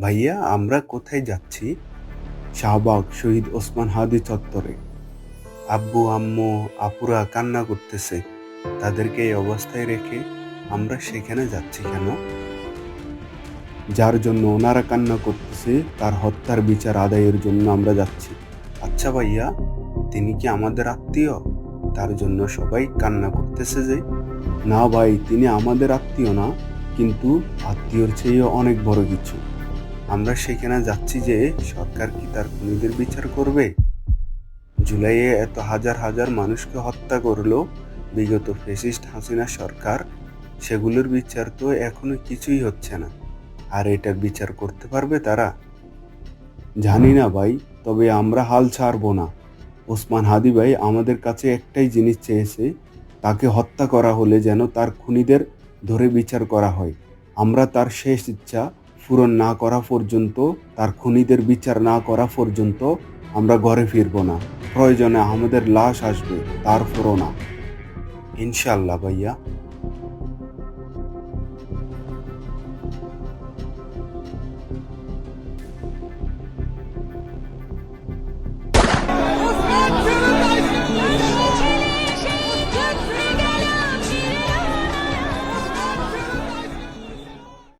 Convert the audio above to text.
ভাইয়া, আমরা কোথায় যাচ্ছি? শাহবাগ, শহীদ ওসমান হাদি চত্বরে। আব্বু, আম্মু, আপুরা কান্না করতেছে। তাদেরকে এই অবস্থায় রেখে আমরা সেখানে যাচ্ছি কেন? যার জন্য ওনারা কান্না করতেছে, তার হত্যার বিচার আদায়ের জন্য আমরা যাচ্ছি। আচ্ছা ভাইয়া, তিনি কি আমাদের আত্মীয়? তার জন্য সবাই কান্না করতেছে যে, না ভাই, তিনি আমাদের আত্মীয় না, কিন্তু আত্মীয়র চেয়েও অনেক বড় কিছু। আমরা সেখানে যাচ্ছি যে সরকার কি তার খুনিদের বিচার করবে? জুলাইয়ে এত হাজার হাজার মানুষকে হত্যা করল বিগত ফেসিস্ট হাসিনা সরকার, সেগুলোর বিচার তো এখনও কিছুই হচ্ছে না। আর এটার বিচার করতে পারবে তারা? জানি না ভাই, তবে আমরা হাল ছাড়বো না। ওসমান হাদি ভাই আমাদের কাছে একটাই জিনিস চেয়েছে, তাকে হত্যা করা হলে যেন তার খুনিদের ধরে বিচার করা হয়। আমরা তার শেষ ইচ্ছা পূরণ না করা পর্যন্ত, তার খুনিদের বিচার না করা পর্যন্ত আমরা ঘরে ফিরবো না। প্রয়োজনে আমাদের লাশ আসবে, তারপরও না। ইনশাল্লাহ ভাইয়া।